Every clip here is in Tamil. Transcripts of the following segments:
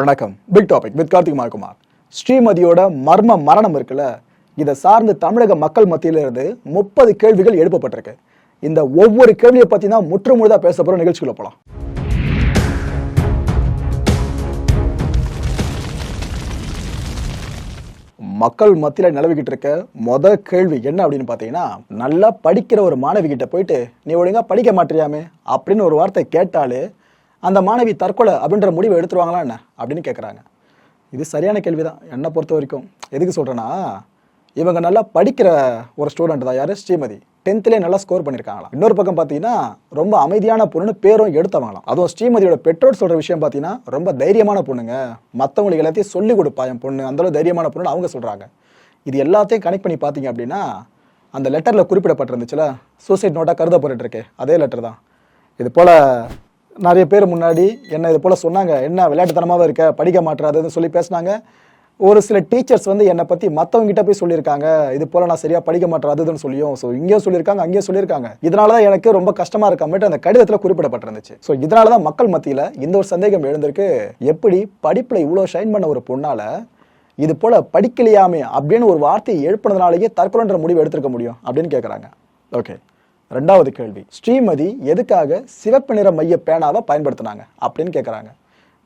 வணக்கம். பிக் டாபிக் வித் கார்த்திக் மார்குமார். ஸ்ரீமதியோட மர்ம மரணம் இருக்குல்ல இதை சார்ந்து தமிழக மக்கள் மத்தியிலிருந்து முப்பது கேள்விகள் எழுப்பப்பட்டிருக்கு. இந்த ஒவ்வொரு கேள்வியை பத்தி தான் முற்று முழுதா பேச போற நிகழ்ச்சிக்குள்ள போலாம். மக்கள் மத்தியில நிலவிக்கிட்டு இருக்க மொத கேள்வி என்ன அப்படின்னு பார்த்தீங்கன்னா நல்லா படிக்கிற ஒரு மாணவி கிட்ட போயிட்டு நீ ஒழுங்கா படிக்க மாட்டியாமே? அப்படின்னு ஒரு வார்த்தை கேட்டாலே அந்த மாணவி தற்கொலை அப்படின்ற முடிவை எடுத்துருவாங்களா என்ன? அப்படின்னு கேட்குறாங்க இது சரியான கேள்வி தான் என்னை பொறுத்த வரைக்கும். எதுக்கு சொல்கிறேன்னா இவங்க நல்லா படிக்கிற ஒரு ஸ்டூடெண்ட் தான். யார்? ஸ்ரீமதி. டென்த்லேயே நல்லா ஸ்கோர் பண்ணியிருக்காங்களாம் இன்னொரு பக்கம் பார்த்தீங்கன்னா ரொம்ப அமைதியான பொண்ணுன்னு பேரும் எடுத்தவங்களாம். அதுவும் ஸ்ரீமதியோட பெற்றோர் சொல்கிற விஷயம் பார்த்தீங்கன்னா ரொம்ப தைரியமான பொண்ணுங்க. மற்றவங்களுக்கு எல்லாத்தையும் சொல்லிக் கொடுப்பா என் பொண்ணு. அந்தளவு தைரியமான பொண்ணுன்னு அவங்க சொல்கிறாங்க இது எல்லாத்தையும் கனெக்ட் பண்ணி பார்த்தீங்க அப்படின்னா அந்த லெட்டரில் குறிப்பிடப்பட்டிருந்துச்சுல சூசைட் நோட்டாக கருதப்பட்டுருக்கு. அதே லெட்டர் தான். இது போல் நிறைய பேர் முன்னாடி என்ன இது போல் சொன்னாங்க. என்ன விளையாட்டுத்தனமாக இருக்க படிக்க மாட்டுறாதுன்னு சொல்லி பேசுனாங்க. ஒரு சில டீச்சர்ஸ் வந்து என்னை பற்றி மற்றவங்ககிட்ட போய் சொல்லியிருக்காங்க. இது போல் நான் சரியாக படிக்க மாட்டேன் அதுன்னு சொல்லியும். ஸோ இங்கேயும் சொல்லியிருக்காங்க அங்கேயும் சொல்லியிருக்காங்க. இதனால தான் எனக்கு ரொம்ப கஷ்டமாக இருக்காமட்டு அந்த கடிதத்தில் குறிப்பிடப்பட்டிருந்துச்சு. ஸோ இதனால தான் மக்கள் மத்தியில் இந்த ஒரு சந்தேகம் எழுந்திருக்கு. எப்படி படிப்பில் இவ்வளோ ஷைன் பண்ண ஒரு பொண்ணால் இது போல் படிக்கலையாமே அப்படின்னு ஒரு வார்த்தையை எழுப்பினதுனாலேயே தற்கொலைன்ற முடிவு எடுத்திருக்க முடியும் அப்படின்னு கேட்குறாங்க ஓகே ரெண்டாவது கேள்வி. ஸ்ரீமதி எதுக்காக சிவப்பு நிற மைய பேனாவை பயன்படுத்தினாங்க? அப்படின்னு கேட்குறாங்க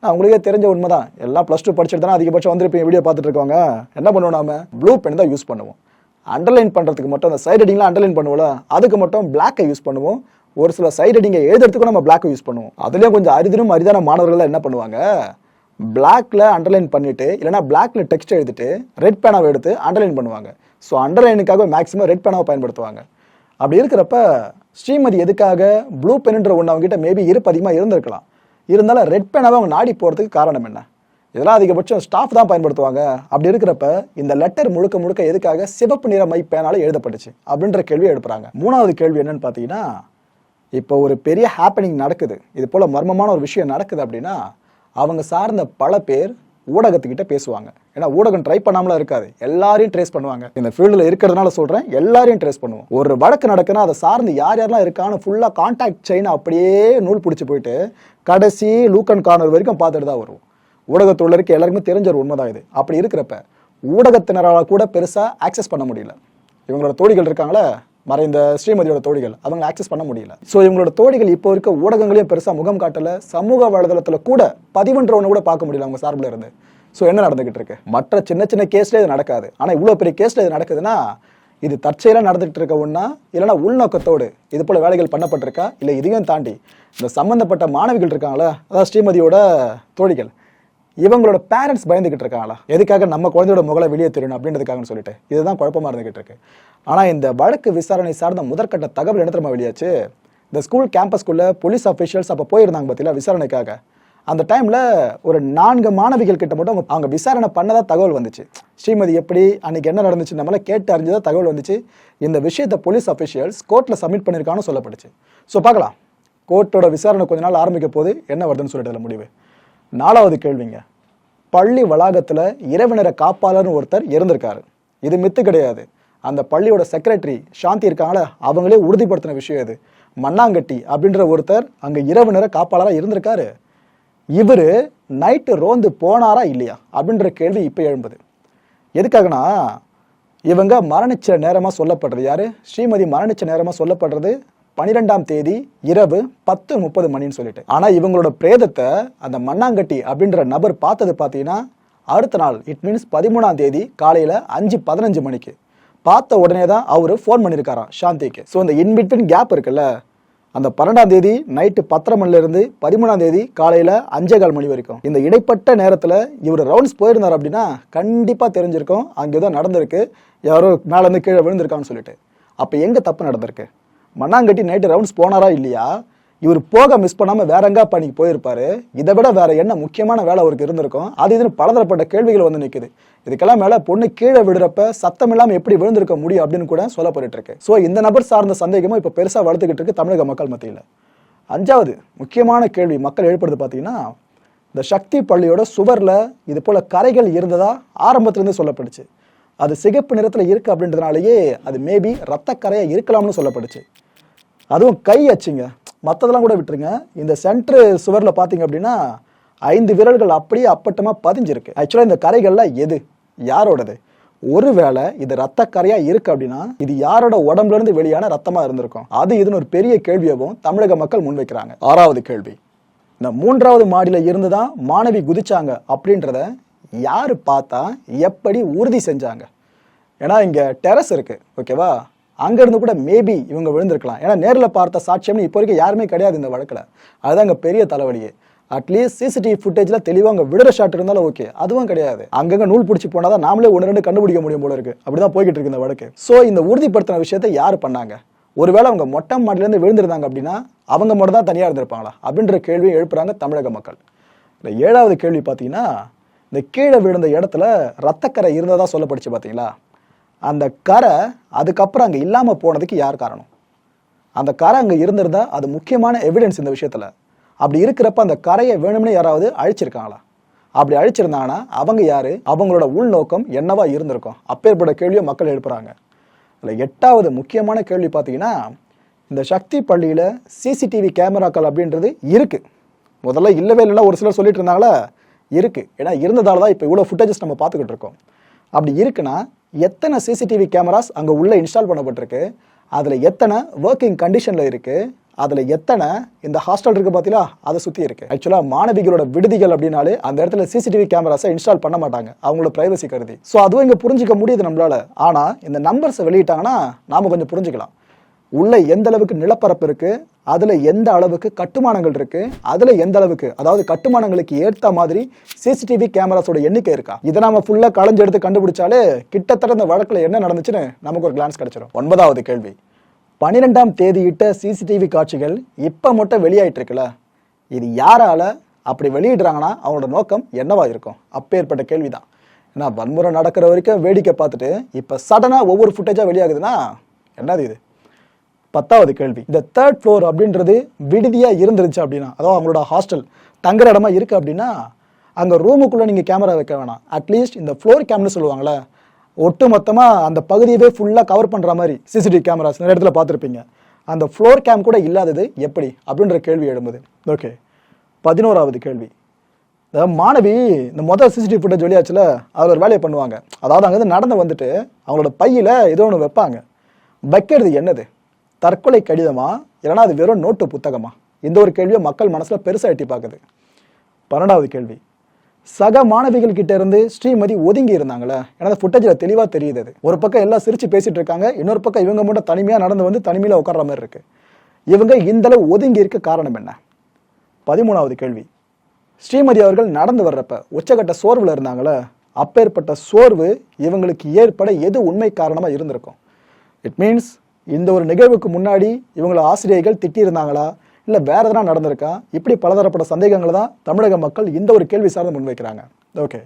அவங்களுக்கே தெரிஞ்ச உண்மை தான் எல்லாம் ப்ளஸ் டூ படிச்சுட்டு தானே அதிகபட்சம் வந்துருப்பீங்க வீடியோ பார்த்துட்டு இருக்கவங்க. என்ன பண்ணுவோம் நாம? ப்ளூ பென் தான் யூஸ் பண்ணுவோம். அண்டர்லைன் பண்ணுறதுக்கு மட்டும் அந்த சைட் ஹெட்டிங்லாம் அண்டர்லைன் பண்ணுவோம்ல அதுக்கு மட்டும் பிளாக்கை யூஸ் பண்ணுவோம். ஒரு சில சைட் ஹெட்டிங்கை எழுதுறதுக்கும் நம்ம பிளாக்கை யூஸ் பண்ணுவோம். அதுலேயும் கொஞ்சம் அரிதினும் அரிதான மாணவர்கள் என்ன பண்ணுவாங்க? பிளாக்ல அண்டர்லைன் பண்ணிட்டு இல்லைனா பிளாக்ல டெக்ஸ்ட் எழுதிட்டு ரெட் பேனாவை எடுத்து அண்டர்லைன் பண்ணுவாங்க. ஸோ அண்டர்லைனுக்காக மேக்ஸிமம் ரெட் பேனாவை பயன்படுத்துவாங்க. அப்படி இருக்கிறப்ப ஸ்ரீமதி எதுக்காக ப்ளூ பென்ன்ற ஒன்று அவங்ககிட்ட மேபி இருப்பு அதிகமாக இருந்திருக்கலாம். இருந்தாலும் ரெட் பெனாவை அவங்க நாடி போகிறதுக்கு காரணம் என்ன? இதெல்லாம் அதிகபட்சம் ஸ்டாஃப் தான் பயன்படுத்துவாங்க. அப்படி இருக்கிறப்ப இந்த லெட்டர் முழுக்க முழுக்க எதுக்காக சிவப்பு நிற மை பேனால எழுதப்பட்டுச்சு? அப்படின்ற கேள்வி எழுப்புறாங்க. மூணாவது கேள்வி என்னன்னு பார்த்தீங்கன்னா இப்போ ஒரு பெரிய ஹாப்பனிங் நடக்குது. இது போல மர்மமான ஒரு விஷயம் நடக்குது அப்படின்னா அவங்க சார்ந்த பல பேர் ஊடகத்துக்கிட்ட பேசுவாங்க. ஏன்னா ஊடகம் ட்ரை பண்ணாமலாம் இருக்காது. எல்லாரையும் ட்ரேஸ் பண்ணுவாங்க. இந்த ஃபீல்டில் இருக்கிறதுனால சொல்கிறேன் எல்லாரையும் ட்ரேஸ் பண்ணுவோம். ஒரு வழக்கு நடக்குன்னா அதை சார்ந்து யார் யாரெல்லாம் இருக்கான்னு ஃபுல்லாக கான்டாக்ட் செயின் அப்படியே நூல் பிடிச்சி போயிட்டு கடைசி லூக்கன் கார்னர் வரைக்கும் பார்த்துட்டு தான் வருவோம். ஊடகத்துள்ள இருக்க எல்லாருக்குமே தெரிஞ்ச ஒரு உண்மைதான் இது. அப்படி இருக்கிறப்ப ஊடகத்தினரால் கூட பெருசாக ஆக்சஸ் பண்ண முடியல. இவங்களோட தோழிகள் இருக்காங்களே மறைந்த ஸ்ரீமதியோட தோழிகள் அவங்க ஆக்சஸ் பண்ண முடியல. ஸோ இவங்களோட தோழிகள் இப்போ இருக்க ஊடகங்களையும் பெருசாக முகம் காட்டல. சமூக வலைதளத்தில் கூட பதிவுன்றவனை கூட பார்க்க முடியல அவங்க சார்பில் இருந்து. ஸோ என்ன நடந்துகிட்டு இருக்கு? மற்ற சின்ன சின்ன கேஸ்ல இது நடக்காது. ஆனால் இவ்வளோ பெரிய கேஸ்ல இது நடக்குதுன்னா இது தற்செயலாக நடந்துகிட்டு இருக்க ஒன்றா இல்லைன்னா உள்நோக்கத்தோடு இது போல வேலைகள் பண்ணப்பட்டிருக்கா? இல்லை இதையும் தாண்டி இந்த சம்மந்தப்பட்ட மாணவிகள் இருக்காங்களா? அதாவது ஸ்ரீமதியோட தோழிகள். இவங்களோட பேரண்ட்ஸ் பயந்துகிட்டு இருக்காங்களா? எதுக்காக நம்ம குழந்தையோட முகலை வெளியே தெரியணும் அப்படின்றதுக்காகன்னு சொல்லிட்டு. இதுதான் குழப்பமா இருந்துகிட்டு இருக்கு. ஆனா இந்த வழக்கு விசாரணை சார்ந்த முதற்கட்ட தகவல் என்ன தெரியுமா வெளியாச்சு? இந்த ஸ்கூல் கேம்பஸ்குள்ள போலீஸ் அஃபிஷியல்ஸ் அப்போ போயிருந்தாங்க பார்த்தீங்களா விசாரணைக்காக? அந்த டைமில் ஒரு நான்கு மாணவிகள் கிட்ட மட்டும் அவங்க- விசாரணை பண்ணதாக தகவல் வந்துச்சு. ஸ்ரீமதி எப்படி? அன்னைக்கு என்ன நடந்துச்சு? நம்மள கேட்டு அறிஞ்சதாக தகவல் வந்துச்சு. இந்த விஷயத்தை போலீஸ் அஃபிஷியல்ஸ் கோர்ட்டில் சப்மிட் பண்ணியிருக்கான்னு சொல்லப்பட்டுச்சு. ஸோ பார்க்கலாம். கோர்ட்டோட விசாரணை கொஞ்ச நாள் ஆரம்பிக்க போது என்ன வருதுன்னு சொல்லிட்டு முடிவு. நாலாவது கேள்விங்க. பள்ளி வளாகத்தில் இரவு நேர காப்பாளர்னு ஒருத்தர் இருந்திருக்காரு. இது மித்து கிடையாது. அந்த பள்ளியோட செக்ரட்டரி சாந்தி இருக்காங்கள அவங்களே உறுதிப்படுத்தின விஷயம் இது. மண்ணாங்கட்டி அப்படின்ற ஒருத்தர் அங்கே இரவு நேர காப்பாளராக இருந்திருக்காரு. இவர் நைட்டு ரோந்து போனாரா இல்லையா அப்படின்ற கேள்வி இப்போ எழும்புது. எதுக்காகனா இவங்க மரணிச்ச நேரமாக சொல்லப்படுறது. யார்? ஸ்ரீமதி மரணிச்ச நேரமாக சொல்லப்படுறது பனிரெண்டாம் தேதி இரவு பத்து முப்பது மணின்னு சொல்லிட்டு. ஆனால் இவங்களோட பிரேதத்தை அந்த மண்ணாங்கட்டி அப்படின்ற நபர் பார்த்தது பார்த்தீங்கன்னா அடுத்த நாள் இட் மீன்ஸ் பதிமூணாம் தேதி காலையில் அஞ்சு பதினஞ்சு மணிக்கு. பார்த்த உடனே தான் அவர் ஃபோன் பண்ணியிருக்காராம் சாந்திக்கு. ஸோ இந்த இன்பிட்வின் கேப் இருக்குல்ல அந்த பன்னெண்டாம் தேதி நைட்டு பத்தரை மணிலேருந்து பதிமூணாம் தேதி காலையில் அஞ்சே கால் மணி வரைக்கும். இந்த இடைப்பட்ட நேரத்தில் இவர் ரவுண்ட்ஸ் போயிருந்தார் அப்படின்னா கண்டிப்பாக தெரிஞ்சிருக்கும். அங்கே ஏதோ நடந்திருக்கு. யாரோ மேலேருந்து கீழே விழுந்திருக்கான்னு சொல்லிட்டு. அப்போ எங்கே தப்பு நடந்திருக்கு? மண்ணாங்கட்டி நைட்டு ரவுண்ட்ஸ் போனாரா இல்லையா? இவர் போக மிஸ் பண்ணாம வேற எங்கா பணிக்கு போயிருப்பாரு. இதை விட வேற என்ன முக்கியமான வேலை அவருக்கு இருந்திருக்கும்? அது இதுன்னு பலதரப்பட்ட கேள்விகள் வந்து நிற்குது இதுக்கெல்லாம் மேல பொண்ணு கீழே விடுறப்ப சத்தம் இல்லாம எப்படி விழுந்திருக்க முடியும் அப்படின்னு கூட சொல்லப்பட்டு இருக்கு ஸோ இந்த நபர் சார்ந்த சந்தேகமும் இப்ப பெருசா வளர்த்துக்கிட்டு இருக்கு தமிழக மக்கள் மத்தியில். அஞ்சாவது முக்கியமான கேள்வி மக்கள் எழுப்புறது பாத்தீங்கன்னா இந்த சக்தி பள்ளியோட சுவர்ல இது போல கரைகள் இருந்ததா ஆரம்பத்துல சொல்லப்பட்டுச்சு. சொல்லப்படுச்சு அது சிகப்பு நிறத்துல இருக்கு அப்படின்றதுனாலயே அது மேபி ரத்த கரையா இருக்கலாம்னு சொல்லப்படுச்சு அதுவும் கை அச்சுங்க. மற்றதெல்லாம் கூட விட்டுருங்க. இந்த சென்ட்ரு சுவரில் பார்த்தீங்க அப்படின்னா ஐந்து விரல்கள் அப்படியே அப்பட்டமாக பதிஞ்சிருக்கு. ஆக்சுவலாக இந்த கரைகள்லாம் எது? யாரோடது? ஒருவேளை இது ரத்த கரையா இருக்கு அப்படின்னா இது யாரோட உடம்புல இருந்து வெளியான ரத்தமா இருந்திருக்கும்? அது இதுன்னு ஒரு பெரிய கேள்வியவும் தமிழக மக்கள் முன்வைக்கிறாங்க ஆறாவது கேள்வி. இந்த மூன்றாவது மாடியில இருந்து தான் மாணவி குதிச்சாங்க அப்படின்றத யாரு பார்த்தா எப்படி உறுதி செஞ்சாங்க? ஏன்னா இங்க டெரஸ் இருக்கு. ஓகேவா அங்கேருந்து கூட மேபி இவங்க விழுந்திருக்கலாம். ஏன்னா நேரில் பார்த்த சாட்சியம்னு இப்போ வரைக்கும் யாருமே கிடையாது இந்த வழக்கில். அதுதான் அங்கே பெரிய தலைவலியே. அட்லீஸ்ட் சிசிடிவி ஃபுட்டேஜ்ல தெளிவாக அங்கே விடுற ஷாட் இருந்தாலும் ஓகே அதுவும் கிடையாது. அங்கங்கே நூல் பிடிச்சி போனால் தான் நாமளே ஒன்று ரெண்டு கண்டுபிடிக்க முடியும் போல இருக்கு. அப்படிதான் போய்கிட்டு இருக்கு இந்த வழக்கு. ஸோ இந்த உறுதிப்படுத்தின விஷயத்தை யார் பண்ணாங்க? ஒருவேளை அவங்க மொட்டை மாட்டிலேருந்து விழுந்திருந்தாங்க அப்படின்னா அவங்க மட்டும் தான் தனியாக இருந்திருப்பாங்களா? அப்படின்ற கேள்வியை எழுப்புறாங்க தமிழக மக்கள். இந்த ஏழாவது கேள்வி பார்த்தீங்கன்னா இந்த கீழே விழுந்த இடத்துல ரத்தக்கரை இருந்ததாக சொல்லப்படுச்சு பார்த்தீங்களா அந்த கரை அதுக்கப்புறம் அங்கே இல்லாமல் போனதுக்கு யார் காரணம்? அந்த கரை அங்கே இருந்திருந்தா அது முக்கியமான எவிடன்ஸ் இந்த விஷயத்தில். அப்படி இருக்கிறப்ப அந்த கரையை வேணும்னு யாராவது அழிச்சிருக்காங்களா? அப்படி அழிச்சிருந்தாங்கன்னா அவங்க யார்? அவங்களோட உள்நோக்கம் என்னவா இருந்திருக்கும்? அப்பேற்பட்ட கேள்வியை மக்கள் எழுப்புறாங்க. அதில் எட்டாவது முக்கியமான கேள்வி பார்த்தீங்கன்னா இந்த சக்தி பள்ளியில் சிசிடிவி கேமராக்கள் அப்படின்றது இருக்குது முதல்ல இல்லவே இல்லைன்னா ஒரு சிலர் சொல்லிட்டு இருந்தாங்களா? இருக்குது ஏன்னா இருந்ததால தான் இப்போ இவ்வளோ ஃபுட்டேஜஸ் நம்ம பார்த்துக்கிட்டு இருக்கோம். அப்படி இருக்குன்னா எத்தனை சிசிடிவி கேமராஸ் அங்கே உள்ளே இன்ஸ்டால் பண்ணப்பட்டிருக்கு? அதில் எத்தனை ஒர்க்கிங் கண்டிஷனில் இருக்குது அதில் எத்தனை இந்த ஹாஸ்டல் இருக்குது பார்த்தீங்களா அதை சுற்றி இருக்குது ஆக்சுவலாக மாணவிகளோட விடுதிகள் அப்படின்னாலே அந்த இடத்துல சிசிடிவி கேமராஸை இன்ஸ்டால் பண்ண மாட்டாங்க. அவங்களோட ப்ரைவசி கருதி. ஸோ அதுவும் இங்கே புரிஞ்சிக்க முடியுது நம்மளால. ஆனால் இந்த நம்பர்ஸை வெளியிட்டாங்கன்னா நாம் கொஞ்சம் புரிஞ்சுக்கலாம். உள்ளே எந்த அளவுக்கு நிலப்பரப்பு இருக்குது அதுல எந்த அளவுக்கு கட்டுமானங்கள் இருக்கு? அதுல எந்த அளவுக்கு? அதாவது கட்டுமானங்களுக்கு ஏற்ற மாதிரி சிசிடிவி கேமராஸோட எண்ணிக்கை இருக்கா? இதை நாம ஃபுல்லா களைஞ்சு எடுத்து கண்டுபிடிச்சாலே கிட்டத்தட்ட இந்த வழக்குல என்ன நடந்துச்சுன்னு நமக்கு ஒரு கிளான்ஸ் கிடைச்சிடும் ஒன்பதாவது கேள்வி. பன்னிரெண்டாம் தேதியிட்ட சிசிடிவி காட்சிகள் இப்ப மட்டும் வெளியாயிட்டு இருக்குல்ல? இது யாரால அப்படி வெளியிடுறாங்கன்னா அவங்களோட நோக்கம் என்னவா இருக்கும்? அப்பேற்பட்ட கேள்விதான். ஏன்னா வன்முறை நடக்கிற வரைக்கும் வேடிக்கை பார்த்துட்டு இப்ப சடனா ஒவ்வொரு ஃபுட்டேஜா வெளியாகுதுன்னா என்னது இது? பத்தாவது கேள்வி. இந்த தேர்ட் ஃப்ளோர் அப்படின்றது விடுதியா இருந்துருச்சு அப்படின்னா அதாவது அவங்களோட ஹாஸ்டல் தங்குற இடமா இருக்கு அப்படின்னா அங்க ரூமுக்குள்ள நீங்க கேமரா வைக்க வேணாம். அட்லீஸ்ட் இந்த ஃப்ளோர் கேம்னு சொல்லுவாங்கல்ல ஒட்டு மொத்தமா அந்த பகுதியவே ஃபுல்லா கவர் பண்ற மாதிரி சிசிடிவி கேமராஸ் நிறைய இடத்துல பார்த்துருப்பீங்க. அந்த ஃப்ளோர் கேம் கூட இல்லாதது எப்படி அப்படின்ற கேள்வி எழும்புது. ஓகே பதினோராவது கேள்வி. மாணவி இந்த மொதல் சிசிடிவி ஃபுட்டேஜ் வெளியாச்சுல அதில் ஒரு வேலையை பண்ணுவாங்க. அதாவது அங்கேருந்து நடந்து வந்துட்டு அவங்களோட பையில் ஏதோ ஒன்று வைப்பாங்க. வைக்கிறது என்னது? தற்கொலை கடிதமா? இல்லைனா அது வெறும் நோட்டு புத்தகமா? இந்த ஒரு கேள்வியை மக்கள் மனசில் பெருசாக எட்டி பார்க்குது பன்னெண்டாவது கேள்வி. சக மாணவிகள் கிட்ட இருந்து ஸ்ரீமதி ஒதுங்கி இருந்தாங்களே? எனது ஃபுட்டேஜில் தெளிவாக தெரியுது அது. ஒரு பக்கம் எல்லாம் சிரிச்சு பேசிட்டு இருக்காங்க இன்னொரு பக்கம் இவங்க மட்டும் தனிமையாக நடந்து வந்து தனிமையில் உட்கார்ற மாதிரி இருக்கு. இவங்க இந்தளவு ஒதுங்கி இருக்க காரணம் என்ன? பதிமூணாவது கேள்வி. ஸ்ரீமதி அவர்கள் நடந்து வர்றப்ப உச்சகட்ட சோர்வில் இருந்தாங்களே? அப்பேற்பட்ட சோர்வு இவங்களுக்கு ஏற்பட எது உண்மை காரணமாக இருந்திருக்கும்? இட் மீன்ஸ் இந்த ஒரு நிகழ்வுக்கு முன்னாடி இவங்களை ஆசிரியர்கள் திட்டியிருந்தாங்களா? இல்ல வேற எதனா நடந்திருக்கா? இப்படி பலதரப்பட்ட சந்தேகங்களை தான் தமிழக மக்கள் இந்த ஒரு கேள்வி சார்ந்து முன்வைக்கிறாங்க ஓகே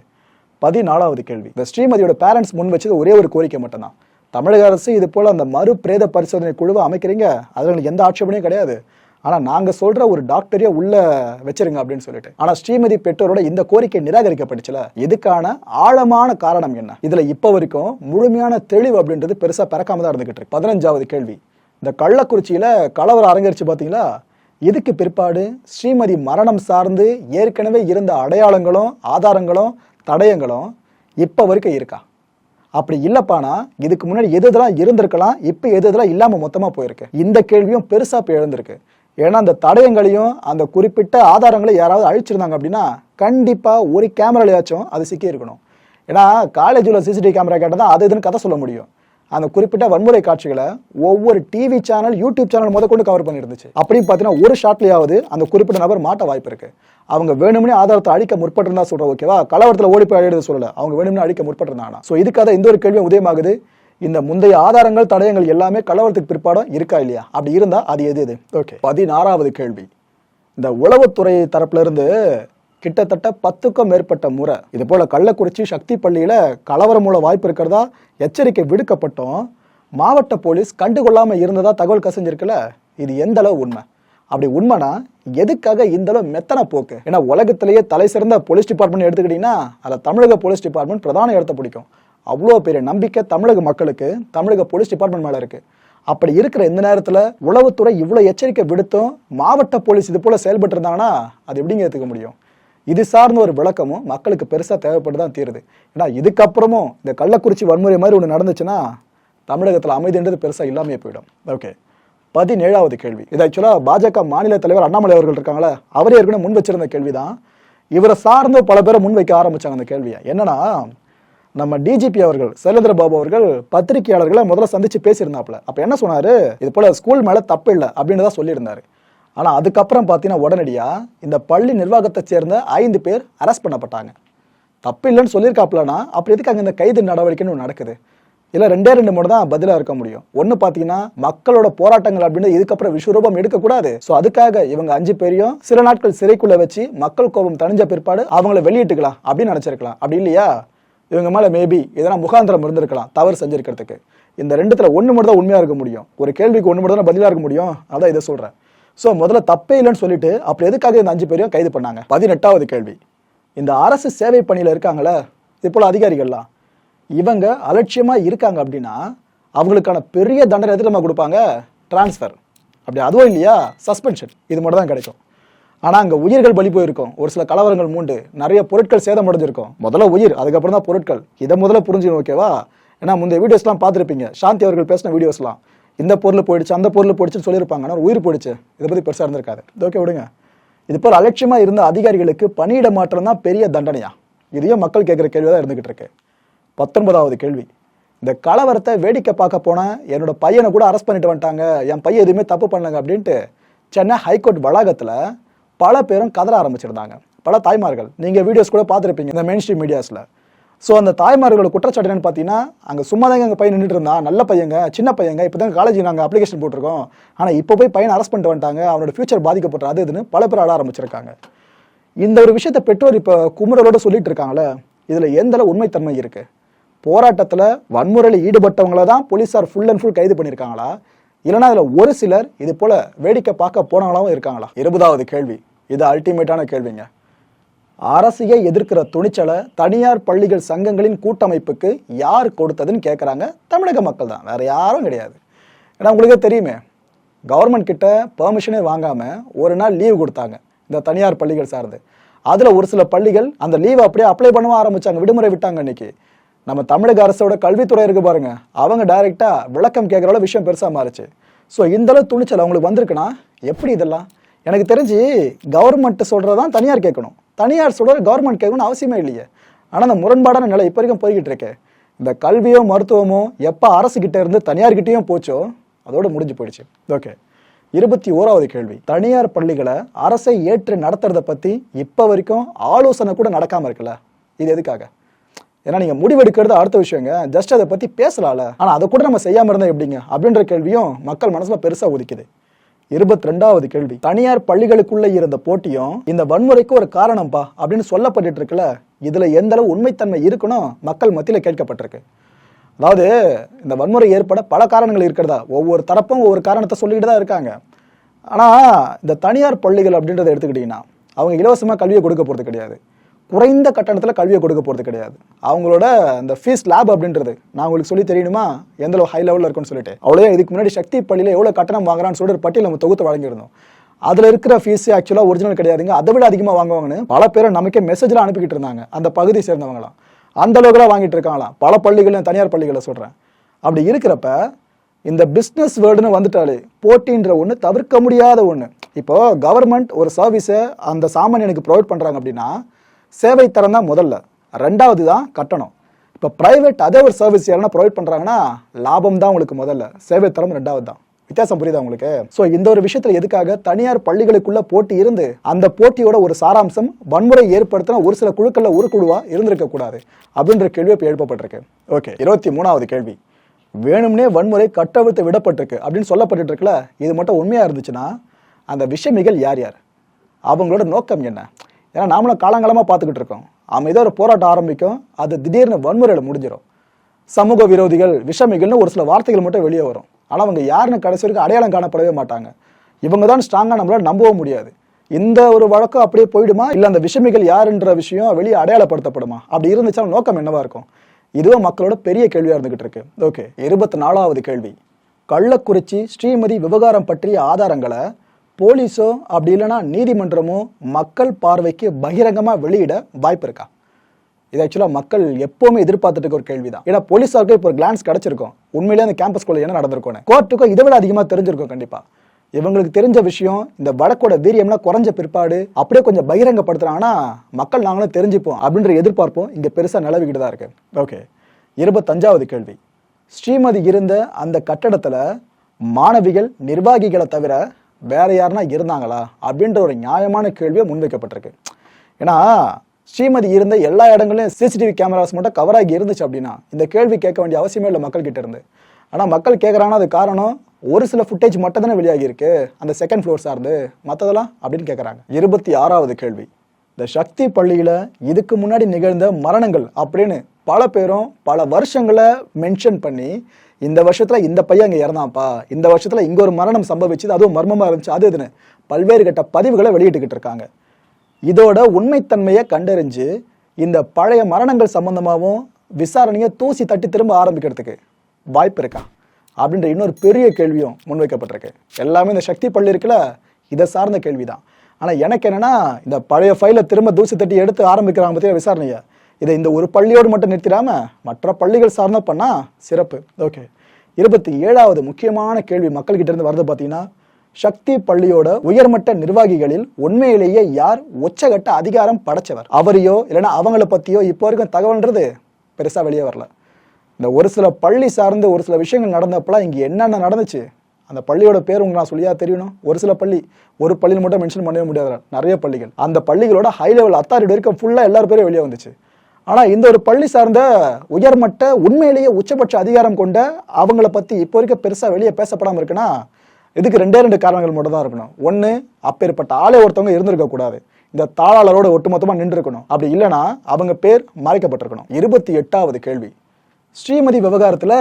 பதினாலாவது கேள்வி. இந்த ஸ்ரீமதியோட பேரண்ட்ஸ் முன் வச்சது ஒரே ஒரு கோரிக்கை மட்டும்தான். தமிழக அரசு இது போல அந்த மறு பிரேத பரிசோதனை குழுவை அமைக்கிறீங்க? அதில் எந்த ஆட்சேபனையும் கிடையாது. ஆனால் நாங்கள் சொல்கிற ஒரு டாக்டரையே உள்ளே வச்சிருங்க அப்படின்னு சொல்லிட்டு. ஆனால் ஸ்ரீமதி பெற்றோரோட இந்த கோரிக்கை நிராகரிக்கப்பட்டுச்சுல? இதுக்கான ஆழமான காரணம் என்ன? இதில் இப்போ வரைக்கும் முழுமையான தெளிவு அப்படின்றது பெருசாக பிறக்காம தான் இருந்துகிட்டு இருக்கு. பதினஞ்சாவது கேள்வி. இந்த கள்ளக்குறிச்சியில் கலவரம் அரங்கரிச்சு பார்த்தீங்களா இதுக்கு பிற்பாடு? ஸ்ரீமதி மரணம் சார்ந்து ஏற்கனவே இருந்த அடையாளங்களும் ஆதாரங்களும் தடயங்களும் இப்போ வரைக்கும் இருக்கா? அப்படி இல்லப்பானா இதுக்கு முன்னாடி எது இதெல்லாம் இருந்திருக்கலாம் இப்போ எது எதெல்லாம் இல்லாமல் மொத்தமாக போயிருக்கு? இந்த கேள்வியும் பெருசாக இப்போ எழுந்திருக்கு. ஏன்னா அந்த தடயங்களையும் அந்த குறிப்பிட்ட ஆதாரங்களை யாராவது அழிச்சிருந்தாங்க அப்படின்னா கண்டிப்பாக ஒரு கேமராலையாச்சும் அது சிக்கி இருக்கணும். ஏன்னா காலேஜில் சிசிடிவி கேமரா கேட்டால் தான் அது இதுன்னு கதை சொல்ல முடியும். அந்த குறிப்பிட்ட வன்முறை காட்சிகளை ஒவ்வொரு டிவி சேனல் யூடியூப் சேனல் முத கொண்டு கவர் பண்ணியிருந்துச்சு. அப்படின்னு பார்த்தீங்கன்னா ஒரு ஷாட்லையாவது அந்த குறிப்பிட்ட நபர் மாட்ட வாய்ப்பு இருக்கு. அவங்க வேணும்னே ஆதாரத்தை அழிக்க முற்பட்டிருந்தா சொல்கிறேன் ஓகேவா கலவரத்தில் ஓடி போய் அழியிறது சொல்லலை. அவங்க வேணும்னே அழிக்க முற்பட்டிருந்தாங்கன்னா ஸோ இதுக்காக இந்த ஒரு கேள்வியும் உதயமாகுது. இந்த முந்தைய ஆதாரங்கள் தடயங்கள் எல்லாமே கலவரத்துக்கு பிற்பாடும் இருக்கா இல்லையா? அப்படி இருந்தா அது எது எது ஓகே பதினாறாவது கேள்வி. இந்த உளவுத்துறை தரப்புல இருந்து கிட்டத்தட்ட பத்துக்கும் மேற்பட்ட முறை இது போல கள்ளக்குறிச்சி சக்தி பள்ளியில கலவரம் மூல வாய்ப்பு இருக்கிறதா? எச்சரிக்கை விடுக்கப்பட்டோம். மாவட்ட போலீஸ் கண்டுகொள்ளாம இருந்ததா தகவல் கசிஞ்சிருக்குல்ல? இது எந்த அளவு உண்மை? அப்படி உண்மைனா எதுக்காக இந்த அளவு மெத்தன போக்கு? ஏன்னா உலகத்திலேயே தலை சிறந்த போலீஸ் டிபார்ட்மெண்ட் எடுத்துக்கிட்டீங்கன்னா அதில் தமிழக போலீஸ் டிபார்ட்மெண்ட் பிரதான இடத்தை பிடிக்கும். அவ்வளோ பெரிய நம்பிக்கை தமிழக மக்களுக்கு தமிழக போலீஸ் டிபார்ட்மெண்ட் மேலே இருக்கு. அப்படி இருக்கிற இந்த நேரத்தில் உளவுத்துறை இவ்வளோ எச்சரிக்கை விடுத்தும் மாவட்ட போலீஸ் இது போல செயல்பட்டு இருந்தாங்கன்னா அது எப்படிங்க ஏற்றுக்க முடியும்? இது சார்ந்த ஒரு விளக்கமும் மக்களுக்கு பெருசாக தேவைப்பட்டு தான் தீருது. ஏன்னா இதுக்கப்புறமும் இந்த கள்ளக்குறிச்சி வன்முறை மாதிரி ஒன்று நடந்துச்சுன்னா தமிழகத்தில் அமைதின்றது பெருசாக இல்லாமையே போயிடும். ஓகே. பதினேழாவது கேள்வி. இது ஆக்சுவலாக பாஜக மாநில தலைவர் அண்ணாமலை அவர்கள் இருக்காங்களே அவரே ஏற்கனவே முன் வச்சிருந்த கேள்விதான். இவரை சார்ந்த பல பேரை முன்வைக்க ஆரம்பித்தாங்க அந்த கேள்வியை. என்னன்னா நம்ம டிஜிபி அவர்கள் சைலேந்திர பாபு அவர்கள் பத்திரிகையாளர்களை முதல்ல சந்திச்சு பேசியிருந்தாப்ல அப்ப என்ன சொன்னாரு? இது போல ஸ்கூல் மேல தப்பு இல்லை அப்படின்னு தான் சொல்லியிருந்தாரு. ஆனா அதுக்கப்புறம் பார்த்தீங்கன்னா உடனடியா இந்த பள்ளி நிர்வாகத்தை சேர்ந்த ஐந்து பேர் அரெஸ்ட் பண்ணப்பட்டாங்க. தப்பு இல்லைன்னு சொல்லியிருக்காப்லனா அப்படி எதுக்கு அங்கே இந்த கைது நடவடிக்கைன்னு நடக்குது? இதில் ரெண்டே ரெண்டு மட்டும் தான் பதிலாக இருக்க முடியும். ஒன்று பார்த்தீங்கன்னா மக்களோட போராட்டங்கள் அப்படின்னு இதுக்கப்புறம் விஸ்வரூபம் எடுக்கக்கூடாது. ஸோ அதுக்காக இவங்க அஞ்சு பேரையும் சில நாட்கள் சிறைக்குள்ளே வச்சு மக்கள் கோபம் தணிஞ்ச பிற்பாடு அவங்கள வெளியிட்டுக்கலாம் அப்படின்னு நினச்சிருக்கலாம். அப்படி இல்லையா? இவங்க மேலே மேபி எதனா முகாந்திரம் இருந்திருக்கலாம் தவறு செஞ்சிருக்கிறதுக்கு. இந்த ரெண்டுத்தில் ஒன்று மட்டும் தான் உண்மையாக இருக்க முடியும். ஒரு கேள்விக்கு ஒன்று மட்டும் தான் பதிலாக இருக்க முடியும்? அதான் இதை சொல்கிறேன் ஸோ முதல்ல தப்பே இல்லைன்னு சொல்லிட்டு அப்புறம் எதுக்காக இந்த அஞ்சு பேரையும் கைது பண்ணாங்க? பதினெட்டாவது கேள்வி. இந்த அரசு சேவை பணியில் இருக்காங்களே இது போல் அதிகாரிகள்லாம் இவங்க அலட்சியமாக இருக்காங்க அப்படின்னா அவங்களுக்கான பெரிய தண்டனை எதுக்கு நம்ம கொடுப்பாங்க? டிரான்ஸ்ஃபர் அப்படி அதுவும் இல்லையா? சஸ்பென்ஷன் இது மட்டும் தான் கிடைக்கும். ஆனா அங்க உயிர்கள் பலி போயிருக்கும். ஒரு சில கலவரங்கள் மூண்டு. நிறைய பொருட்கள் சேதம் அடைஞ்சிருக்கும். முதல்ல உயிர் அதுக்கப்புறம் தான் பொருட்கள். இதை முதல்ல புரிஞ்சுக்கணும் ஓகேவா ஏன்னா முந்தைய வீடியோஸ்லாம் பார்த்துருப்பீங்க. சாந்தி அவர்கள் பேசின வீடியோஸ்லாம் இந்த பொருள் போயிடுச்சு அந்த பொருள் போயிடுச்சுன்னு சொல்லியிருப்பாங்க. ஆனால் உயிர் போயிடுச்சு. இதை பத்தி பெருசா இருந்திருக்காது. இது ஓகே விடுங்க. இது போல் அலட்சியமா இருந்த அதிகாரிகளுக்கு பணியிட மாற்றம் தான் பெரிய தண்டனையா? இதையும் மக்கள் கேட்குற கேள்வி தான் இருந்துகிட்டு இருக்கு. பத்தொன்பதாவது கேள்வி. இந்த கலவரத்தை வேடிக்கை பார்க்க போனால் என்னோட பையனை கூட அரெஸ்ட் பண்ணிட்டு வந்துட்டாங்க. என் பையன் எதுவுமே தப்பு பண்ணலங்க அப்படின்ட்டு சென்னை ஹைகோர்ட் வளாகத்தில் பல பேரும் கதற ஆரம்பிச்சிருந்தாங்க. பல தாய்மார்கள் நீங்கள் வீடியோஸ் கூட பார்த்துருப்பீங்க இந்த மெயின் ஸ்ட்ரீம் மீடியாஸில் ஸோ அந்த தாய்மார்களோட குற்றச்சாட்டு என்னன்னு பார்த்தீங்கன்னா அங்கே சும்மா தான் எங்கள் பையன் நின்றுட்டு இருந்தான். நல்ல பையங்க சின்ன பையங்க இப்போ தான் காலேஜ் நாங்கள் அப்ளிகேஷன் போட்டிருக்கோம். ஆனால் இப்போ போய் பையனை அரெஸ்ட் பண்ணிட்டு வந்துட்டாங்க. அவனோட ஃபியூச்சர் பாதிக்கப்படுற அது இதுன்னு பல பேர் ஆட ஆரம்பிச்சிருக்காங்க. இந்த ஒரு விஷயத்தை பெற்றோர் இப்போ குமுறலோடு சொல்லிட்டு இருக்காங்களே இதில் எந்த உண்மைத்தன்மை இருக்குது போராட்டத்தில் வன்முறையில் ஈடுபட்டவங்கள தான் போலீஸார் ஃபுல் அண்ட் ஃபுல் கைது பண்ணியிருக்காங்களா? இல்லைன்னா அதில் ஒரு சிலர் இது போல வேடிக்கை பார்க்க போனவங்களாவும் இருக்காங்களா? இருபதாவது கேள்வி. இது அல்டிமேட்டான கேள்விங்க. அரசியை எதிர்க்கிற துணிச்சலை தனியார் பள்ளிகள் சங்கங்களின் கூட்டமைப்புக்கு யார் கொடுத்ததுன்னு கேட்குறாங்க தமிழக மக்கள் தான். வேற யாரும் கிடையாது. ஏன்னா உங்களுக்கே தெரியுமே கவர்மெண்ட் கிட்ட பெர்மிஷனே வாங்காம ஒரு நாள் லீவ் கொடுத்தாங்க இந்த தனியார் பள்ளிகள் சார்ந்து. அதுல ஒரு சில பள்ளிகள் அந்த லீவ் அப்படியே அப்ளை பண்ணவும் ஆரம்பிச்சாங்க விடுமுறை விட்டாங்க இன்னைக்கு நம்ம தமிழக அரசோட கல்வித்துறை இருக்கு பாருங்க. அவங்க டைரக்டா விளக்கம் கேட்கற விஷயம் பெருசா மாறுச்சு. ஸோ இந்த அளவு துணிச்சல் அவங்களுக்கு வந்திருக்குன்னா எப்படி இதெல்லாம்? எனக்கு தெரிஞ்சு கவர்மெண்ட் சொல்றதான் தனியார் கேட்கணும். தனியார் சொல்கிற கவர்மெண்ட் கேட்கணும்னு அவசியமே இல்லையே. ஆனால் அந்த முரண்பாடான நிலை இப்போ வரைக்கும் போய்கிட்டு இருக்கு. இந்த கல்வியோ மருத்துவமோ எப்போ அரசு இருந்து தனியார்கிட்டேயும் போச்சோ அதோடு முடிஞ்சு போயிடுச்சு. ஓகே இருபத்தி ஓராவது கேள்வி. தனியார் பள்ளிகளை அரசை ஏற்று நடத்துறதை பற்றி இப்போ வரைக்கும் ஆலோசனை கூட நடக்காமல் இருக்குல்ல? இது எதுக்காக? ஏன்னா நீங்க முடிவெடுக்கிறது அடுத்த விஷயங்க. ஜஸ்ட் அதை பத்தி பேசலாம்ல. ஆனா அதை கூட நம்ம செய்யாம இருந்தா எப்படிங்க? அப்படின்ற கேள்வியும் மக்கள் மனசுல பெருசா ஒதுக்குது இருபத்தி ரெண்டாவது கேள்வி. தனியார் பள்ளிகளுக்குள்ள இருந்த போட்டியும் இந்த வன்முறைக்கு ஒரு காரணம்பா அப்படின்னு சொல்லப்பட்டு இருக்குல்ல இதுல எந்த அளவு உண்மைத்தன்மை இருக்கணும் மக்கள் மத்தியில கேட்கப்பட்டிருக்கு. அதாவது இந்த வன்முறை ஏற்பட பல காரணங்கள் இருக்கிறதா? ஒவ்வொரு தரப்பும் ஒவ்வொரு காரணத்தை சொல்லிக்கிட்டு தான் இருக்காங்க. ஆனா இந்த தனியார் பள்ளிகள் அப்படின்றத எடுத்துக்கிட்டீங்கன்னா அவங்க இலவசமா கல்வியை கொடுக்க போறது கிடையாது. குறைந்த கட்டணத்தில் கல்வியை கொடுக்க போகிறது கிடையாது. அவங்களோட அந்த ஃபீஸ் லேப் அப்படின்றது நான் உங்களுக்கு சொல்லி தெரியணுமா? எந்த அளவு ஹை லெவலில் இருக்குன்னு சொல்லிட்டு. அவ்வளோ இதுக்கு முன்னாடி சக்தி பள்ளியில் எவ்வளோ கட்டணம் வாங்குறான்னு சொல்லிட்டு ஒரு பட்டியல் நம்ம தொகுத்து வழங்கியிருந்தோம். அதில் இருக்கிற ஃபீஸ் ஆக்சுவலாக ஒரிஜினல் கிடையாதுங்க. அதை விட அதிகமாக வாங்குவாங்கன்னு பல பேரை நமக்கே மெசேஜில் அனுப்பிக்கிட்டு இருந்தாங்க. அந்த பகுதி சேர்ந்தவங்களாம். அந்த அளவுக்குலாம் வாங்கிட்டு இருக்காங்களாம். பல பள்ளிகளையும் தனியார் பள்ளிகளை சொல்கிறேன் அப்படி இருக்கிறப்ப இந்த பிஸ்னஸ் வேர்டுன்னு வந்துட்டாலே போட்டின்ற ஒன்று தவிர்க்க முடியாத ஒன்று இப்போ கவர்மெண்ட் ஒரு சர்வீஸை அந்த சாமானியனுக்கு ப்ரொவைட் பண்ணுறாங்க அப்படின்னா சேவை தரம் தான் முதல்ல. ரெண்டாவது தான் கட்டணம். இப்போ ப்ரைவேட் அதே ஒரு சர்வீஸ் யாருன்னா ப்ரொவைட் பண்ணுறாங்கன்னா லாபம் தான் உங்களுக்கு முதல்ல. சேவை தரம் ரெண்டாவது தான். வித்தியாசம் புரியுதா உங்களுக்கு? ஸோ இந்த ஒரு விஷயத்தில் எதுக்காக தனியார் பள்ளிகளுக்குள்ள போட்டி இருந்து அந்த போட்டியோட ஒரு சாராம்சம் வன்முறை ஏற்படுத்தின ஒரு சில குழுக்களில் ஒரு குழுவாக இருந்திருக்க கூடாது அப்படின்ற கேள்வி இப்போ எழுப்பப்பட்டிருக்கு. ஓகே இருபத்தி மூணாவது கேள்வி. வேணும்னே வன்முறை கட்டவிழ்த்து விடப்பட்டிருக்கு அப்படின்னு சொல்லப்பட்டு இருக்குல்ல இது மட்டும் உண்மையாக இருந்துச்சுன்னா அந்த விஷமிகள் யார் யார்? அவங்களோட நோக்கம் என்ன? ஏன்னா நாமளும் காலங்காலமாக பார்த்துக்கிட்டு இருக்கோம். அமைதியாக ஒரு போராட்டம் ஆரம்பிக்கும். அது திடீர்னு வன்முறையில் முடிஞ்சிடும் சமூக விரோதிகள் விஷமிகள்னு ஒரு சில வார்த்தைகள் மட்டும் வெளியே வரும். ஆனால் அவங்க யாருன்னு கடைசி வரைக்கும் அடையாளம் காணப்படவே மாட்டாங்க. இவங்க தான் ஸ்ட்ராங்காக நம்மளால நம்பவும் முடியாது. இந்த ஒரு வழக்கம் அப்படியே போயிடுமா? இல்லை அந்த விஷமிகள் யாருன்ற விஷயம் வெளியே அடையாளப்படுத்தப்படுமா? அப்படி இருந்துச்சாலும் நோக்கம் என்னவா இருக்கும்? இதுவும் மக்களோட பெரிய கேள்வியாக இருந்துகிட்டு இருக்கு. ஓகே இருபத்தி நாலாவது கேள்வி. கள்ளக்குறிச்சி ஸ்ரீமதி விவகாரம் பற்றிய ஆதாரங்களை போலீஸோ அப்படி இல்லைன்னா நீதிமன்றமோ மக்கள் பார்வைக்கு பகிரங்கமாக வெளியிட வாய்ப்பு இருக்கா? இது ஆக்சுவலாக மக்கள் எப்போவுமே எதிர்பார்த்துட்டு இருக்க ஒரு கேள்வி தான் ஏன்னா போலீஸாருக்கு இப்போ ஒரு கிளான்ஸ் கிடச்சிருக்கும். உண்மையிலே அந்த கேம்பஸ்குள்ள என்ன நடந்திருக்கோம் கோர்ட்டுக்கும் இதை விட அதிகமாக தெரிஞ்சிருக்கும் கண்டிப்பாக இவங்களுக்கு தெரிஞ்ச விஷயம் இந்த வடக்கோட வீரியம்லாம் குறைஞ்ச பிற்பாடு அப்படியே கொஞ்சம் பகிரங்கப்படுத்துறாங்கன்னா மக்கள் நாங்களும் தெரிஞ்சுப்போம் அப்படின்ற எதிர்பார்ப்போம் இங்கே பெருசாக நிலவிக்கிட்டு தான் இருக்கு. ஓகே இருபத்தஞ்சாவது கேள்வி. ஸ்ரீமதி இருந்த அந்த கட்டடத்தில் மாணவிகள் நிர்வாகிகளை தவிர வேற யாருன்னா இருந்தாங்களா அப்படின்ற ஒரு நியாயமான கேள்வியை முன்வைக்கப்பட்டிருக்கு. ஏன்னா ஸ்ரீமதி இருந்த எல்லா இடங்களையும் சிசிடிவி கேமராஸ் மட்டும் கவர் ஆகி இருந்துச்சு அப்படின்னா இந்த கேள்வி கேட்க வேண்டிய அவசியமே இல்லை மக்கள் கிட்ட இருந்து. ஆனால் மக்கள் கேட்குறாங்கன்னா அது காரணம் ஒரு சில ஃபுட்டேஜ் மட்டும் தானே வெளியாகி இருக்கு அந்த செகண்ட் ஃப்ளோர் சார்ந்து மற்றதெல்லாம் அப்படின்னு கேட்குறாங்க இருபத்தி ஆறாவது கேள்வி. இந்த சக்தி பள்ளியில் இதுக்கு முன்னாடி நிகழ்ந்த மரணங்கள் அப்படின்னு பல பேரும் பல வருஷங்களை மென்ஷன் பண்ணி இந்த வருஷத்துல இந்த பையன் அங்கே இறந்தான்ப்பா. இந்த வருஷத்துல இங்க ஒரு மரணம் சம்பவிச்சுது அதுவும் மர்மமா இருந்துச்சு. அது இதுன்னு பல்வேறு கட்ட பதிவுகளை வெளியிட்டுக்கிட்டு இருக்காங்க. இதோட உண்மைத்தன்மையை கண்டறிஞ்சு இந்த பழைய மரணங்கள் சம்பந்தமாகவும் விசாரணையை தூசி தட்டி திரும்ப ஆரம்பிக்கிறதுக்கு வாய்ப்பு இருக்கா? அப்படின்ற இன்னொரு பெரிய கேள்வியும் முன்வைக்கப்பட்டிருக்கு. எல்லாமே இந்த சக்தி பள்ளி இருக்குல்ல இதை சார்ந்த கேள்விதான். ஆனால் எனக்கு என்னன்னா இந்த பழைய ஃபைலை திரும்ப தூசி தட்டி எடுத்து ஆரம்பிக்கிறாங்க பற்றிய விசாரணையை. இதை இந்த ஒரு பள்ளியோடு மட்டும் நிறுத்திடாம மற்ற பள்ளிகள் சார்ந்த பண்ணா சிறப்பு. ஓகே இருபத்தி ஏழாவது முக்கியமான கேள்வி மக்கள்கிட்ட இருந்து வரது பார்த்தீங்கன்னா சக்தி பள்ளியோட உயர்மட்ட நிர்வாகிகளில் உண்மையிலேயே யார் உச்சகட்ட அதிகாரம் படைச்சவர்? அவரையோ இல்லைன்னா அவங்கள பத்தியோ இப்போ வரைக்கும் தகவல்ன்றது பெருசா வெளியே வரல. இந்த ஒரு சில பள்ளி சார்ந்து ஒரு சில விஷயங்கள் நடந்தப்பெல்லாம் இங்க என்னென்ன நடந்துச்சு? அந்த பள்ளியோட பேர் உங்களுக்கு நான் சொல்லியா தெரியணும்? ஒரு சில பள்ளி ஒரு பள்ளியில் மட்டும் மென்ஷன் பண்ணவே முடியாது நிறைய பள்ளிகள். அந்த பள்ளிகளோட ஹை லெவல் அத்தாரிட்டி வரைக்கும் ஃபுல்லாக எல்லார் பேரும் வெளியே வந்துச்சு. ஆனா இந்த ஒரு பள்ளி சார்ந்த உயர்மட்ட உண்மையிலேயே உச்சபட்ச அதிகாரம் கொண்ட அவங்கள பத்தி இப்போ வரைக்கும் பெருசா வெளியே பேசப்படாமல் இருக்குன்னா இதுக்கு ரெண்டே ரெண்டு காரணங்கள் மட்டும் தான் இருக்கணும். ஒன்னு அப்பேற்பட்ட ஆளே ஒருத்தவங்க இருந்திருக்க கூடாது. இந்த தாளாளரோட ஒட்டுமொத்தமாக நின்றுருக்கணும். அப்படி இல்லைன்னா அவங்க பேர் மறைக்கப்பட்டிருக்கணும். இருபத்தி எட்டாவது கேள்வி. ஸ்ரீமதி விவகாரத்துல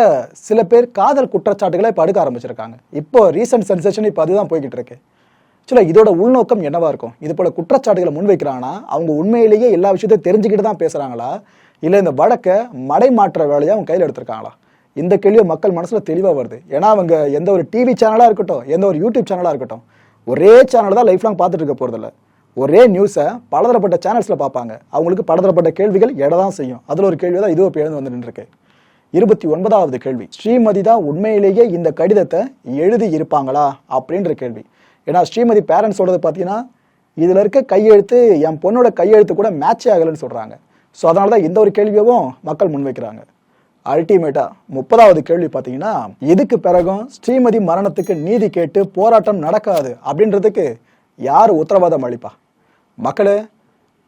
சில பேர் காதல் குற்றச்சாட்டுகளை படுக்க அடுக்க ஆரம்பிச்சிருக்காங்க. இப்போ ரீசன்ட் சென்சேஷன் இப்போ அதுதான் போய்கிட்டு இருக்கு. சில இதோட உள்நோக்கம் என்னவா இருக்கும்? இது போல குற்றச்சாட்டுகளை முன்வைக்கிறாங்கன்னா அவங்க உண்மையிலேயே எல்லா விஷயத்தையும் தெரிஞ்சுக்கிட்டு தான் பேசுறாங்களா? இல்ல இந்த வழக்கை மடைமாற்ற வேலையை அவங்க கையில் எடுத்திருக்காங்களா? இந்த கேள்வி மக்கள் மனசுல தெளிவா வருது. ஏன்னா அவங்க எந்த ஒரு டிவி சேனலா இருக்கட்டும் எந்த ஒரு யூடியூப் சேனலா இருக்கட்டும் ஒரே சேனல் தான் லைஃப் லாங் பார்த்துட்டு இருக்க போறதில்ல ஒரே நியூஸை பலதரப்பட்ட சேனல்ஸில் பார்ப்பாங்க. அவங்களுக்கு பலதரப்பட்ட கேள்விகள் எடதான் செய்யும். அதில் ஒரு கேள்வி தான் இதுவும் இப்போ எழுந்து வந்து நின்றுருக்கு. இருபத்தி ஒன்பதாவது கேள்வி. ஸ்ரீமதி தான் உண்மையிலேயே இந்த கடிதத்தை எழுதி இருப்பாங்களா? அப்படின்ற கேள்வி. ஏன்னா ஸ்ரீமதி பேரண்ட்ஸ் சொல்றது பார்த்தீங்கன்னா இதில் இருக்க கையெழுத்து என் பொண்ணோட கையெழுத்து கூட மேட்ச் ஆகலைன்னு சொல்கிறாங்க ஸோ அதனால தான் இந்த ஒரு கேள்வியவும் மக்கள் முன்வைக்கிறாங்க. அல்டிமேட்டா முப்பதாவது கேள்வி பார்த்தீங்கன்னா இதுக்கு பிறகும் ஸ்ரீமதி மரணத்துக்கு நீதி கேட்டு போராட்டம் நடக்காது அப்படின்றதுக்கு யார் உத்தரவாதம் அளிப்பா? மக்களே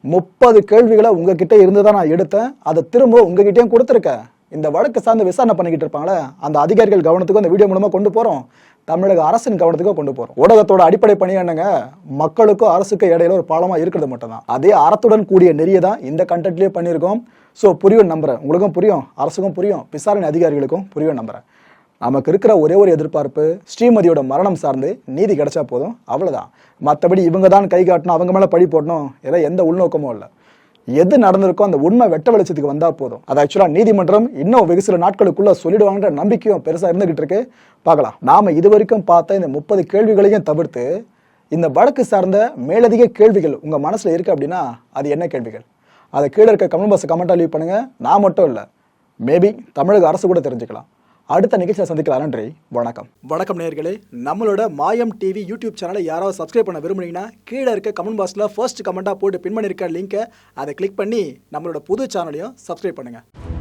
முப்பது கேள்விகளை உங்ககிட்ட இருந்து தான் நான் எடுத்தேன். அதை திரும்ப உங்ககிட்டயும் கொடுத்துருக்கேன். இந்த வழக்கு சார்ந்து விசாரணை பண்ணிக்கிட்டு இருப்பாங்களே அந்த அதிகாரிகள் கவனத்துக்கு அந்த வீடியோ மூலமாக கொண்டு போகிறோம் தமிழக அரசின் கவனத்துக்கு கொண்டு போறோம். ஊடகத்தோட அடிப்படை பணி என்னங்க? மக்களுக்கும் அரசுக்கும் இடையில ஒரு பாலமா இருக்கிறது மட்டும்தான். அதே அறத்துடன் கூடிய நெறியை தான் இந்த கண்டென்ட்லயே பண்ணியிருக்கோம். ஸோ புரியும் நம்புறேன். உங்களுக்கும் புரியும். அரசுக்கும் புரியும். விசாரணை அதிகாரிகளுக்கும் புரியும் நம்புறேன். நமக்கு இருக்கிற ஒரே ஒரு எதிர்பார்ப்பு ஸ்ரீமதியோட மரணம் சார்ந்து நீதி கிடைச்சா போதும். அவ்வளவுதான். மற்றபடி இவங்க தான் கை காட்டணும் அவங்க மேல பழி போடணும். இதெல்லாம் எந்த உள்நோக்கமும் இல்லை. எது நடந்திருக்கோ அந்த உண்மை வெட்ட வெளிச்சத்துக்கு வந்தா போதும். அது ஆக்சுவலா நீதிமன்றம் இன்னும் வெகு சில நாட்களுக்குள்ள சொல்லிடுவாங்கன்ற நம்பிக்கையும் பெருசா இருந்துகிட்டு இருக்கு. பார்க்கலாம். நாம இது வரைக்கும் பார்த்த இந்த முப்பது கேள்விகளையும் தவிர்த்து இந்த வழக்கு சார்ந்த மேலதிக கேள்விகள் உங்க மனசுல இருக்கு அப்படின்னா அது என்ன கேள்விகள்? அதை கீழே இருக்க கமெண்ட் பாக்ஸ் கமெண்டா லீவ் பண்ணுங்க. நான் மட்டும் இல்லை. மேபி தமிழக அரசு கூட தெரிஞ்சுக்கலாம். அடுத்த நிகழ்ச்சியில் சந்திக்கலாம். நன்றி. வணக்கம். வணக்கம் நேர்களே நம்மளோட மாயம் டிவி யூடியூப் சேனலை யாராவது சப்ஸ்கிரைப் பண்ண விரும்புனீங்கன்னா கீழே இருக்க கமெண்ட் பாக்ஸில் ஃபர்ஸ்ட் கமெண்ட்டாக போட்டு பின் பண்ணியிருக்க லிங்கை அதை கிளிக் பண்ணி நம்மளோட புது சேனலையும் சப்ஸ்கிரைப் பண்ணுங்கள்